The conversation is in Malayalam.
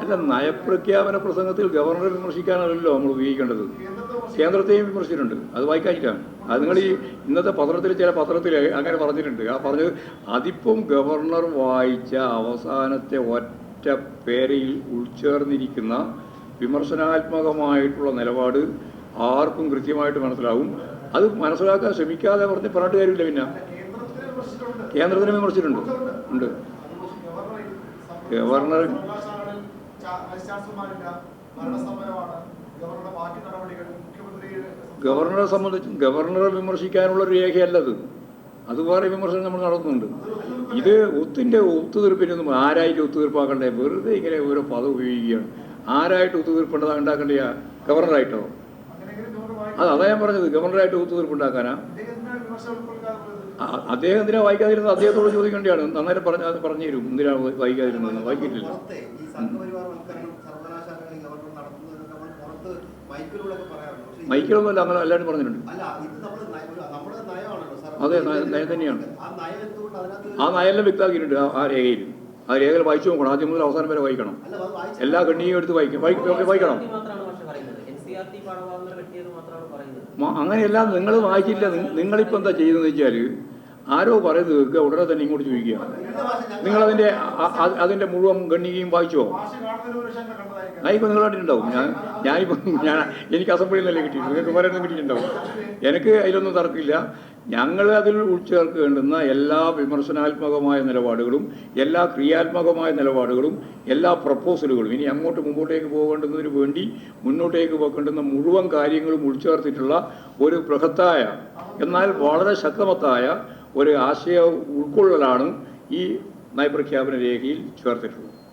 അല്ല നയപ്രഖ്യാപന പ്രസംഗത്തിൽ ഗവർണറെ വിമർശിക്കാനല്ലല്ലോ നമ്മൾ ഉപയോഗിക്കേണ്ടത്. കേന്ദ്രത്തെ കേന്ദ്രത്തെയും വിമർശിച്ചിട്ടുണ്ട്. അത് വായിക്കാനിട്ടാണ്. അത് നിങ്ങൾ ഈ ഇന്നത്തെ പത്രത്തിൽ ചില പത്രത്തിൽ അങ്ങനെ പറഞ്ഞിട്ടുണ്ട്. ആ പറഞ്ഞത് അതിപ്പം ഗവർണർ വായിച്ച അവസാനത്തെ ഒറ്റ പേരയിൽ ഉൾച്ചേർന്നിരിക്കുന്ന വിമർശനാത്മകമായിട്ടുള്ള നിലപാട് ആർക്കും കൃത്യമായിട്ട് മനസ്സിലാവും. അത് മനസ്സിലാക്കാൻ ശ്രമിക്കാതെ പറഞ്ഞ് പറഞ്ഞിട്ട് കാര്യമില്ല പിന്നെ. കേന്ദ്രത്തിനെ വിമർശിച്ചിട്ടുണ്ട്. ഉണ്ട്. മുഖ്യമന്ത്രി ഗവർണറെ സംബന്ധിച്ച് ഗവർണറെ വിമർശിക്കാനുള്ള ഒരു രേഖയല്ലത് അത്. വേറെ വിമർശനം നമ്മൾ നടത്തുന്നുണ്ട്. ഇത് ഒത്തിന്റെ ഒത്തുതീർപ്പിനൊന്നും ആരായിട്ട് ഒത്തുതീർപ്പാക്കണ്ടേ? വെറുതെ ഇങ്ങനെ ഓരോ പദം ഉപയോഗിക്കുകയാണ്. ആരായിട്ട് ഒത്തുതീർപ്പുണ്ടത് ഉണ്ടാക്കണ്ടേ ഗവർണറായിട്ടോ? ഗവർണർ അതാ ഞാൻ പറഞ്ഞത്. ഗവർണറായിട്ട് ഒത്തുതീർപ്പുണ്ടാക്കാനാ? അദ്ദേഹം എന്തിനാ വായിക്കാതിരുന്നത്? അദ്ദേഹത്തോട് ചോദിക്കേണ്ടതാണ് നന്നായി പറഞ്ഞ അത് പറഞ്ഞു തരും എന്തിനാ വായിക്കാതിരുന്നത് വായിക്കില്ല. മൈക്കിലൊന്നുമല്ല അങ്ങനെ എല്ലാവരും പറഞ്ഞിട്ടുണ്ട്. അല്ല ഇത് നമ്മൾ നമ്മുടെ നയമാണല്ലോ സാർ അതെ, നയ- നയം തന്നെയാണ്. ആ നയം എന്തുകൊണ്ട് അതിനകത്ത് ആ നയെല്ലാം വ്യക്തമാക്കിയിട്ടുണ്ട് ആ- രേഖയിൽ. ആ രേഖയിൽ വായിച്ചു നോക്കണം. ആദ്യം മുതൽ അവസാനം വരെ വായിക്കണം. എല്ലാ കണ്ണിയും എടുത്ത് വായിക്കും. വായിക്കണം. അങ്ങനെയല്ല നിങ്ങൾ വായിച്ചില്ല. നിങ്ങളിപ്പോ എന്താ ചെയ്യുന്നതെന്ന് വെച്ചാൽ ആരോ പറയുന്നത് കേൾക്കുക ഉടനെ തന്നെ ഇങ്ങോട്ട് ചോദിക്കുക. നിങ്ങൾ അതിന്റെ അതിന്റെ മുഴുവൻ ഗണ്ണികയും വായിച്ചോ? ഞാനിപ്പോൾ നിങ്ങൾ കണ്ടിട്ടുണ്ടാവും. ഞാൻ ഞാൻ എനിക്ക് അസംബ്ലിയിൽ നിന്നല്ലേ കിട്ടിയിട്ടുണ്ട് നിങ്ങൾക്ക് പറയുന്നത് കിട്ടിയിട്ടുണ്ടാവും. എനിക്ക് അതിലൊന്നും തർക്കമില്ല. ഞങ്ങൾ അതിൽ ഉൾച്ചേർക്കേണ്ടുന്ന എല്ലാ വിമർശനാത്മകമായ നിലപാടുകളും എല്ലാ ക്രിയാത്മകമായ നിലപാടുകളും എല്ലാ പ്രപ്പോസലുകളും ഇനി അങ്ങോട്ട് മുമ്പോട്ടേക്ക് പോകേണ്ടതിന് വേണ്ടി മുന്നോട്ടേക്ക് പോകേണ്ടുന്ന മുഴുവൻ കാര്യങ്ങളും ഉൾച്ചേർത്തിട്ടുള്ള ഒരു ബൃഹത്തായ എന്നാൽ വളരെ ശക്തമത്തായ ഒരു ആശയ ഉൾക്കൊള്ളലാണ് ഈ നയപ്രഖ്യാപന രേഖയിൽ ചേർത്തിട്ടുള്ളത്.